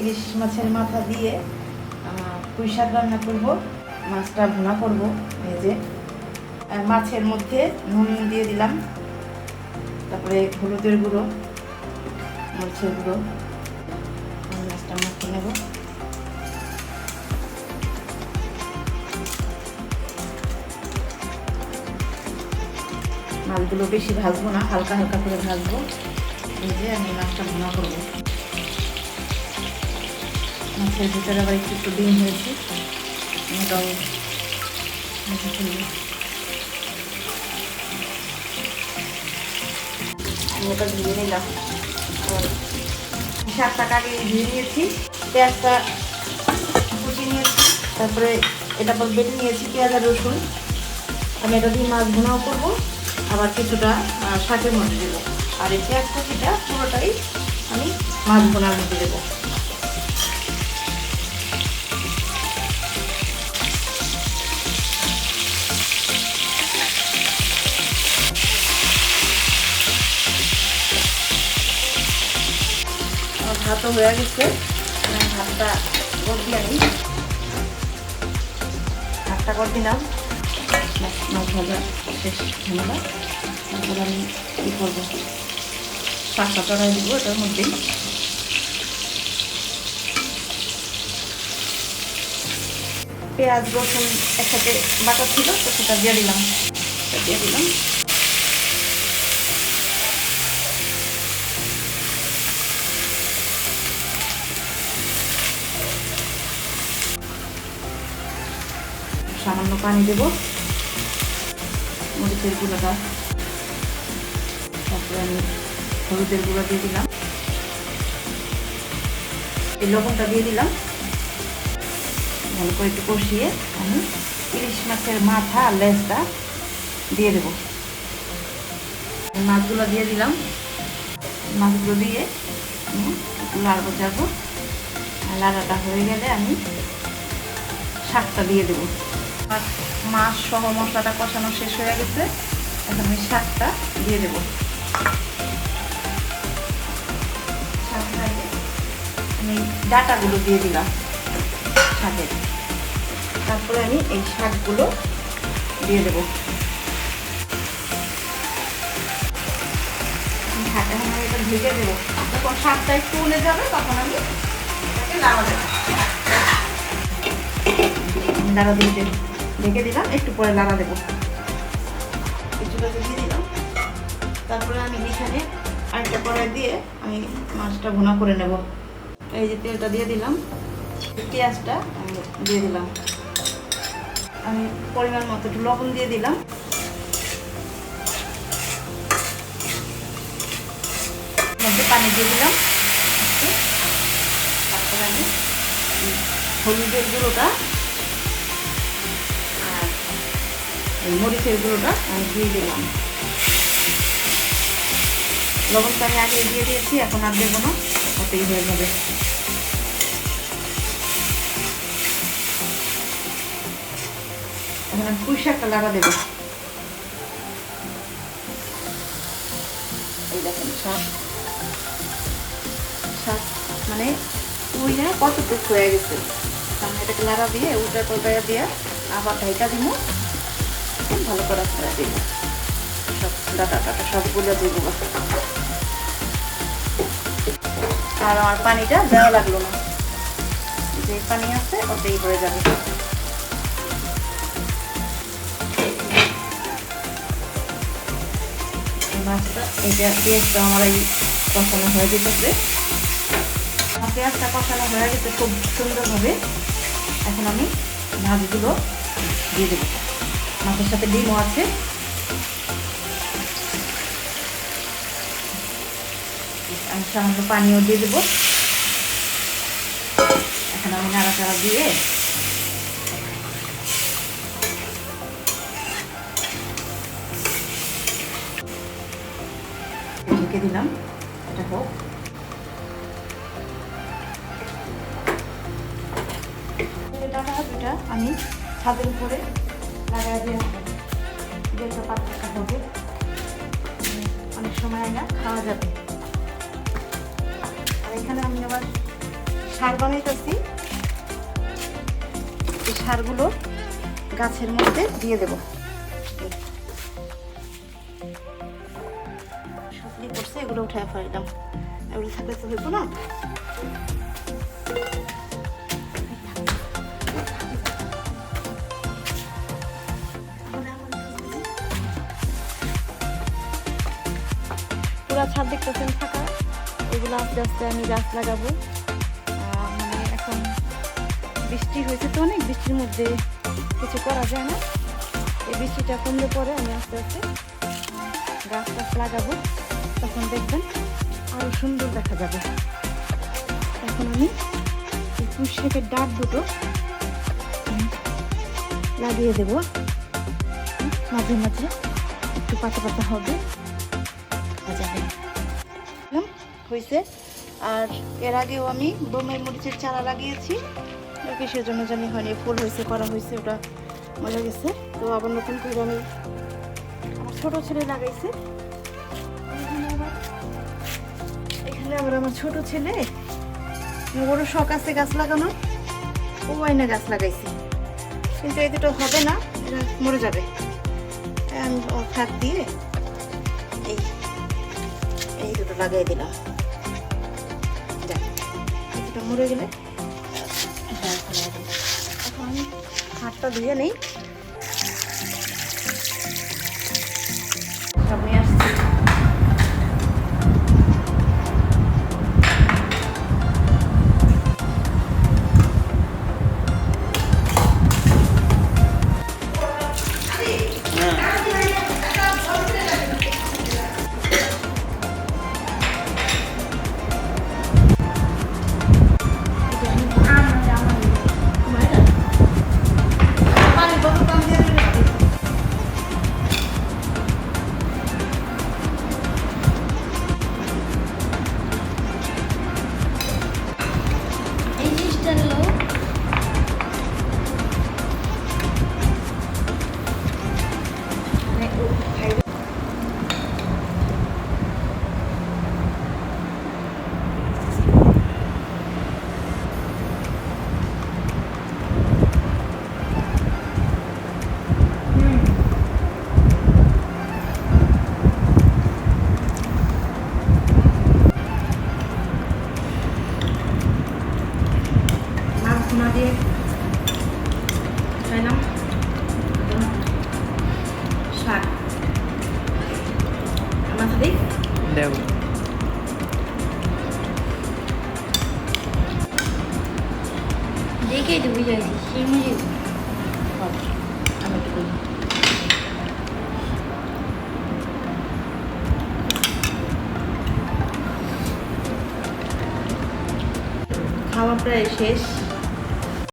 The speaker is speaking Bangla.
ইলিশ মাছের মাথা দিয়ে পুঁই শাক রান্না করব, মাছটা ভুনা করব ভেজে মাছের মধ্যে নুন দিয়ে দিলাম, তারপরে হলুদের গুঁড়ো, মরিচের গুঁড়ো মাছটা মাখিয়ে নেব। মাছগুলো বেশি ভাজবো না, হালকা হালকা করে ভাজবো। ভেজে আমি মাছটা ভুনা করব। মাছের ভিতরে আবার একটু একটু ডিম হয়েছে। ওটাও ভেজে ফেলব। ওটা ধুয়ে নিলাম। আর শাকটা আগে ধুয়ে নিয়েছি। পেঁয়াজটা কুচি নিয়েছি। তারপরে এটা পর বেটে নিয়েছি, পেঁয়াজ আর রসুন। আমি এটা দিয়ে মাছ ভুনাও করব। আবার কিছুটা শাকের মধ্যে দেবো। আর এই পেঁয়াজ কুচিটা পুরোটাই আমি মাছ ভুনার মধ্যে দেবো। ভাতও হয়ে গেছে। ভাতটা কর দিয়ে আনি। ভাতটা কর দিলাম। আমি কী করব? চড়াই দিব পেঁয়াজ, রসুন একসাথে বাটা ছিল, তো সেটা দিয়ে দিলাম। দিয়ে দিলাম। সামান্য পানি দেব। মরিচের গুঁড়োটা। তারপরে আমি হলুদের গুঁড়ো দিয়ে দিলাম। এই লবণটা দিয়ে দিলাম। ভালো করে একটু কষিয়ে আমি ইলিশ মাছের মাথা আর লেজটা দিয়ে দেবো। মাছগুলো দিয়ে দিলাম। মাছগুলো দিয়ে আমি একটু লাড়বো চাড়বো লাড়াটা হয়ে গেলে আমি শাকটা দিয়ে দেবো। আর মাছ সহ মশলাটা কষানো শেষ হয়ে গেছে। এখন আমি শাকটা দিয়ে দেবো। আমি ডাটাগুলো দিয়ে দিলাম শাকের তারপরে আমি এই শাকগুলো দিয়ে দেবো। শাকটা ভেজে দেবো যখন শাকটা একটু উলে যাবে, তখন আমি এটাকে লাড়া দেবো লাড়া দিয়ে দেবো ঢেকে দিলাম, একটু পরে লাড়া দেবো। কিছুটা দিয়ে দিলাম। তারপরে আমি এখানে আরেকটা কড়াই দিয়ে আমি মাছটা ভুনা করে নেব। এই যে তেলটা দিয়ে দিলাম পেঁয়াজটা আমি দিয়ে দিলাম। আমি পরিমাণ মতো একটু লবণ দিয়ে দিলাম। মধ্যে পানি দিয়ে দিলাম। তারপরে আমি হলুদের গুঁড়োটা এই মরিচের গুঁড়োটা আমি দিয়ে দিলাম। লবণটা আমি আগে দিয়ে দিয়েছি, এখন আর দেবো না ওতেই হয়ে যাবে। এখন আমি পুঁই শাকটা লাগা দেবো। এই দেখেন শাক। মানে পুঁই না, কতটুকু হয়ে গেছে? আমি এটাকে লাড়া দিয়ে উল্টা পাল্টা দিয়ে আবার ঢাইটা দিব। ভালো করে ফেলা দিব সব ডাটা টাটা সবগুলো দিয়ে দেবো আর আমার পানিটা দেওয়া লাগল না। যে পানি আছে, ওতেই হয়ে যাবে। মাছটা এটা পেঁয়াজটা আমার এই হয়ে হয়ে গেছে খুব সুন্দরভাবে। এখন আমি মাছগুলো দিয়ে দেবো। মাছের সাথে ডিমও আছে। আমি সামান্য পানিও দিয়ে দেবো। এখন আমি নাড়াচাড়া দিয়ে ঢেকে দিলাম। এটা হোক। আমি ছাদের উপরে লাগাই দিয়ে যেটা পাত্রটা হবে অনেক সময় না খাওয়া যাবে। আর এখানে আমি আবার সার বানাইতেছি। এই সারগুলো গাছের মধ্যে দিয়ে দেব। শুকনি করছে, এগুলো উঠে ফেলাম এগুলো থাকলে তো হইব না। ছাদ দেখতেছেন ফাঁকা এগুলো আস্তে আস্তে আমি গাছ লাগাবো। মানে এখন বৃষ্টি হয়েছে তো অনেক, বৃষ্টির মধ্যে কিছু করা যায় না। এই বৃষ্টিটা কমলে পরে আমি আস্তে আস্তে গাছ টাছ লাগাবো। তখন দেখবেন আরও সুন্দর দেখা যাবে। এখন আমি এই পুষ্পের ডাক দুটো লাগিয়ে দেবো। মাঝে মাঝে একটু পাতা পাতা হবে। হয়েছে আর এর আগেও আমি বোমের মরিচের চারা লাগিয়েছি। কিসের জন্য জানি হয়নি ফুল হয়েছে করা হয়েছে ওটা মজা গেছে। তো আবার নতুন করে আমি আমার ছোট ছেলে লাগাইছে। এখানে আবার আমার ছোট ছেলে। বড় শখ আছে গাছ লাগানো ও আইনা গাছ লাগাইছে। কিন্তু এই দুটো হবে না, এরা মরে যাবে। ও ফাঁক দিয়ে এই এই দুটো লাগাই দিলাম। মরে গেলে। এখন আমি হাতটা ধুয়ে নেই ভুনা দিয়ে খাইলাম শাক আমার সাথে? দেব। দেখেই তো বুঝাইছি আমি একটু করি। খাওয়া প্রায় শেষ।